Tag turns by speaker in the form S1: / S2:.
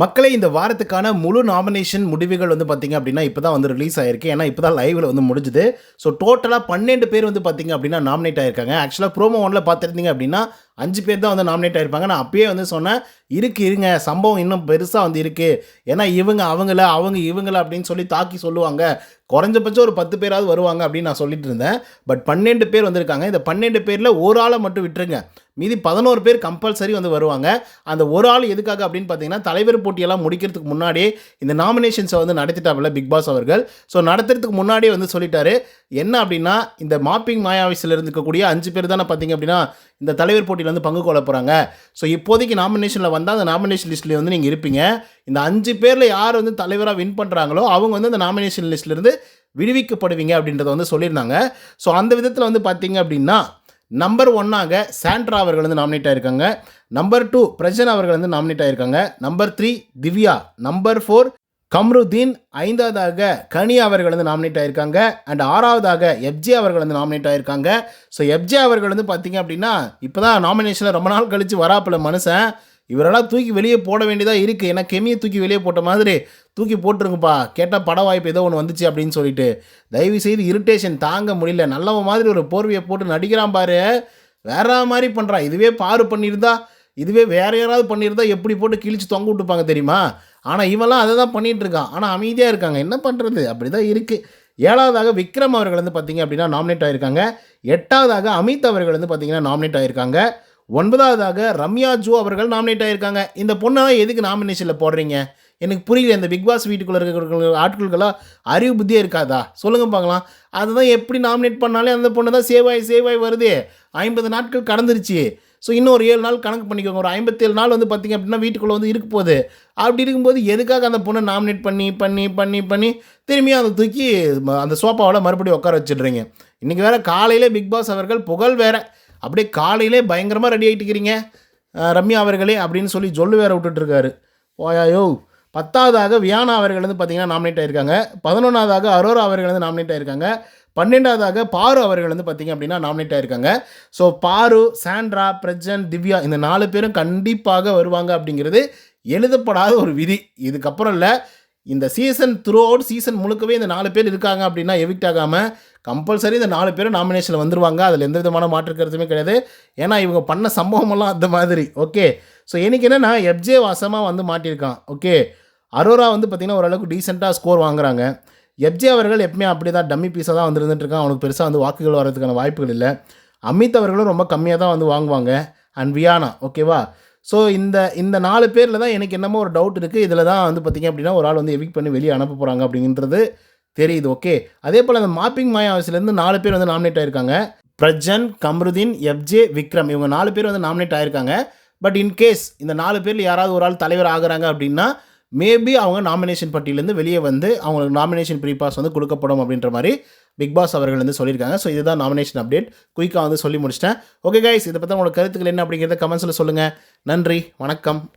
S1: மக்களே இந்த வாரத்துக்கான முழு நாமினேஷன் முடிவுகள் வந்து பார்த்தீங்க அப்படின்னா இப்போ தான் வந்து ரிலீஸ் ஆயிருக்கு. ஏன்னா இப்போ தான் லைவில் வந்து முடிஞ்சுது. ஸோ டோட்டலாக பன்னெண்டு பேர் வந்து பார்த்தீங்க அப்படின்னா நாமினேட் ஆயிருக்காங்க. ஆக்சுவலாக ப்ரோமோ ஒன்ல பார்த்துருந்தீங்க அப்படின்னா அஞ்சு பேர் தான் வந்து நாமினேட் ஆகிருப்பாங்க நான் அப்பயே வந்து சொன்னேன் இருக்குது இருங்க. சம்பவம் இன்னும் பெருசாக வந்து இருக்குது ஏன்னா இவங்க அவங்கள அவங்க இவங்கள அப்படின்னு சொல்லி தாக்கி சொல்லுவாங்க. குறைஞ்சபட்சம் ஒரு பத்து பேராவது வருவாங்க அப்படின்னு நான் சொல்லிட்டு இருந்தேன். பட் பன்னெண்டு பேர் வந்திருக்காங்க. இந்த பன்னெண்டு பேரில் ஒரு ஆளை மட்டும் விட்டுருங்க. மீதி பதினோரு பேர் கம்பல்சரி வந்து வருவாங்க. அந்த ஒரு ஆள் எதுக்காக அப்படின்னு பார்த்தீங்கன்னா தலைவர் போட்டியெல்லாம் முடிக்கிறதுக்கு முன்னாடியே இந்த நாமினேஷன்ஸை வந்து நடத்திட்டாப்புல பிக் பாஸ் அவர்கள். ஸோ நடத்துறதுக்கு முன்னாடியே வந்து சொல்லிட்டாரு. என்ன அப்படின்னா இந்த மாப்பிங் மாயாவிஸில் இருக்கக்கூடிய அஞ்சு பேர் தானே பார்த்தீங்க அப்படின்னா இந்த தலைவர் போட்டி வந்து பங்கு கொள்ள போகிறாங்க ஸோ இப்போதைக்கு நாமினேஷனில் வந்தால் அந்த நாமினேஷன் லிஸ்ட்லேயே வந்து நீங்கள் இருப்பீங்க. இந்த அஞ்சு பேரில் யார் வந்து தலைவராக வின் பண்ணுறாங்களோ அவங்க வந்து அந்த நாமினேஷன் லிஸ்ட்லேருந்து விடுவிக்கப்படுவீங்க அப்படின்றத வந்து சொல்லியிருந்தாங்க. ஸோ அந்த விதத்தில் வந்து பார்த்தீங்க அப்படின்னா நம்பர் ஒன்னாக சாண்ட்ரா அவர்கள் வந்து நாமினேட் ஆயிருக்காங்க. நம்பர் டூ பிரஜன் அவர்கள் வந்து நாமினேட் ஆயிருக்காங்க. Number three Divya. Number four Kamrudeen ஐந்தாவதாக கனி அவர்கள் வந்து நாமினேட் ஆயிருக்காங்க. அண்ட் ஆறாவதாக எஃப்ஜே அவர்கள் வந்து நாமினேட் ஆயிருக்காங்க. ஸோ எஃப்ஜே அவர்கள் வந்து பார்த்தீங்க அப்படின்னா இப்போ தான் நாமினேஷனில் ரொம்ப நாள் கழித்து வராப்பில் மனுஷன். இவரெல்லாம் தூக்கி வெளியே போட வேண்டியதாக இருக்குது ஏன்னா கெமியை தூக்கி வெளியே போட்ட மாதிரி தூக்கி போட்டுருங்கப்பா கேட்டால் பட வாய்ப்பு ஏதோ ஒன்று வந்துச்சு அப்படின்னு சொல்லிட்டு. தயவு செய்து இரிட்டேஷன் தாங்க முடியல. நல்லவன் மாதிரி ஒரு போர்வையை போட்டு நடிக்கிறான் பாரு. வேற மாதிரி பண்ணுறான் இதுவே பாரு பண்ணியிருந்தா இதுவே வேற யாராவது பண்ணியிருந்தா எப்படி போட்டு கிழிச்சு தொங்க விட்டுப்பாங்க தெரியுமா? ஆனால் இவன்லாம் அதை தான் பண்ணிகிட்ருக்கான் இருக்கான் ஆனால் அமைதியாக இருக்காங்க. என்ன பண்ணுறது அப்படி தான் இருக்குது ஏழாவதாக விக்ரம் அவர்கள் வந்து பார்த்தீங்க அப்படின்னா நாமினேட் ஆகியிருக்காங்க எட்டாவதாக அமித் அவர்கள் வந்து பார்த்தீங்கன்னா நாமினேட் ஆகியிருக்காங்க ஒன்பதாவதாக ரம்யா ஜோ அவர்கள் நாமினேட் ஆகியிருக்காங்க இந்த பொண்ணெல்லாம் எதுக்கு நாமினேஷனில் போடுறீங்க? எனக்கு புரியல. இந்த பிக் பாஸ் வீட்டுக்குள்ளே இருக்கிற ஆட்களுக்கெல்லாம் அறிவு புத்தியே இருக்காதா? சொல்லுங்க பார்க்கலாம். அதுதான் எப்படி நாமினேட் பண்ணாலே அந்த பொண்ணு தான் சேவ் ஆகி சேவ் ஆகி வருது. ஐம்பது நாட்கள் கடந்துருச்சு. ஸோ இன்னும் ஒரு ஏழு நாள் கணக்கு பண்ணிக்கோங்க. ஒரு ஐம்பத்தேழு நாள் வந்து பார்த்திங்க அப்படின்னா வீட்டுக்குள்ளே வந்து இருக்க போகுது. அப்படி இருக்கும்போது எதுக்காக அந்த பொண்ணை நாமினேட் பண்ணி பண்ணி பண்ணி பண்ணி திரும்பியும் அதை தூக்கி அந்த சோஃபாவில் மறுபடியும் உட்கார வச்சிடுறீங்க. இன்றைக்கி வேறு காலையிலே பிக் பாஸ் அவர்கள் புகழ் வேறு. அப்படியே காலையிலே பயங்கரமாக ரெடி ஆகிட்டுக்கிறீங்க ரம்யா அவர்களே அப்படின்னு சொல்லி சொல்லு வேற விட்டுட்டுருக்காரு. ஓயாயோ. பத்தாவதாக வியானா அவர்கள் வந்து பார்த்திங்கன்னா நாமினேட் ஆகியிருக்காங்க பதினொன்றாவதாக அரோரா அவர்கள் வந்து நாமினேட் ஆகியிருக்காங்க பன்னெண்டாவதாக பாரு அவர்கள் வந்து பார்த்திங்க அப்படின்னா நாமினேட் ஆயிருக்காங்க. ஸோ பாரு சாண்ட்ரா பிரஜன் திவ்யா இந்த நாலு பேரும் கண்டிப்பாக வருவாங்க அப்படிங்கிறது எழுதப்படாத ஒரு விதி. இதுக்கப்புறம் இல்லை இந்த சீசன் த்ரூ அவுட் சீசன் முழுக்கவே இந்த நாலு பேர் இருக்காங்க அப்படின்னா எவிக்ட் ஆகாமல் கம்பல்சரி இந்த நாலு பேரும் நாமினேஷனில் வந்துருவாங்க. அதில் எந்த விதமான மாற்றுக்கிறதுமே கிடையாது. ஏன்னா இவங்க பண்ண சம்பவமெல்லாம் அந்த மாதிரி. ஓகே ஸோ எனக்கு என்னென்னா எப்ஜே வாசமாக வந்து மாட்டியிருக்கான். ஓகே அரோரா வந்து பார்த்திங்கன்னா ஓரளவுக்கு டீசெண்டாக ஸ்கோர் வாங்குறாங்க. எப்ஜே அவர்கள் எப்பவுமே அப்படி தான் டம்மி பீஸாக தான் வந்துருந்துட்டு இருக்கான். அவனுக்கு பெருசாக வந்து வாக்குகள் வர்றதுக்கான வாய்ப்புகள் இல்லை. அமித் அவர்களும் ரொம்ப கம்மியாக தான் வந்து வாங்குவாங்க. அண்ட் வியானா ஓகேவா ஸோ இந்த இந்த நாலு பேரில் தான் எனக்கு என்னமோ ஒரு டவுட் இருக்குது இதில் தான் வந்து பார்த்திங்க அப்படின்னா ஒரு ஆள் வந்து எவிக் பண்ணி வெளியே அனுப்ப போகிறாங்க அப்படின்றது தெரியுது ஓகே அதே போல் அந்த மாப்பிங் மாயாவசிலேருந்து நாலு பேர் வந்து நாமினேட் ஆயிருக்காங்க. பிரஜன் கம்ருதீன் எஃப்ஜே விக்ரம் இவங்க நாலு பேர் வந்து நாமினேட் ஆயிருக்காங்க. பட் இன்கேஸ் இந்த நாலு பேரில் யாராவது ஒரு ஆள் தலைவர் ஆகிறாங்க அப்படின்னா மேபி அவங்க நாமினேஷன் பட்டியலேருந்து வெளியே வந்து அவங்களுக்கு நாமினேஷன் ப்ரீ பாஸ் வந்து கொடுக்கப்படும் அப்படின்ற மாதிரி பிக் பாஸ் அவர்கள் வந்து சொல்லியிருக்காங்க. ஸோ இதுதான் நாமினேஷன் அப்டேட் குயிக்காக வந்து சொல்லி முடிச்சிட்டேன். ஓகே கைஸ் இதை பற்றி உங்களோட கருத்துக்கள் என்ன அப்படிங்கிறத கமெண்ட்ஸில் சொல்லுங்கள் நன்றி வணக்கம்.